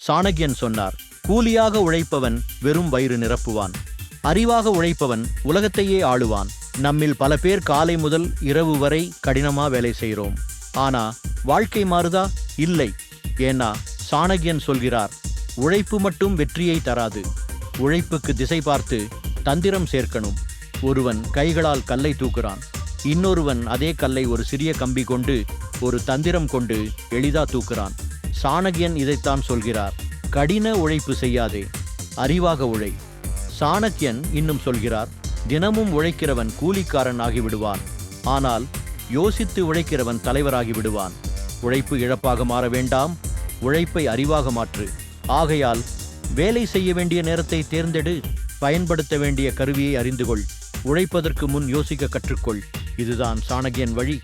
சாணக்கியன் சொன்னார் கூலியாக உழைப்பவன் வெறும் வயிறு நிரப்புவான். அறிவாக உழைப்பவன் உலகத்தையே ஆளுவான். நம்மில் பல பேர் காலை முதல் இரவு வரை கடினமா வேலை செய்கிறோம் ஆனா வாழ்க்கை மாறுதா? இல்லை. ஏன்னா சாணக்கியன் சொல்கிறார் உழைப்பு மட்டும் வெற்றியை தராது. உழைப்புக்கு திசை பார்த்து தந்திரம் சேர்க்கணும். ஒருவன் கைகளால் கல்லை தூக்குறான். இன்னொருவன் அதே கல்லை ஒரு சிறிய கம்பி கொண்டு ஒரு தந்திரம் கொண்டு எளிதா தூக்குறான். சாணக்கியன் இதைத்தான் சொல்கிறார். கடின உழைப்பு செய்யாதே அறிவாக உழை. சாணக்கியன் இன்னும் சொல்கிறார் தினமும் உழைக்கிறவன் கூலிக்காரன் ஆகிவிடுவான். ஆனால் யோசித்து உழைக்கிறவன் தலைவராகி விடுவான். உழைப்பு இழப்பாக மாற வேண்டாம் உழைப்பை அறிவாக மாற்று. ஆகையால் வேலை செய்ய வேண்டிய நேரத்தை தேர்ந்தெடு பயன்படுத்த வேண்டிய கருவியை அறிந்து கொள் உழைப்பதற்கு முன் யோசிக்க கற்றுக்கொள். இதுதான் சாணகியன் வழி.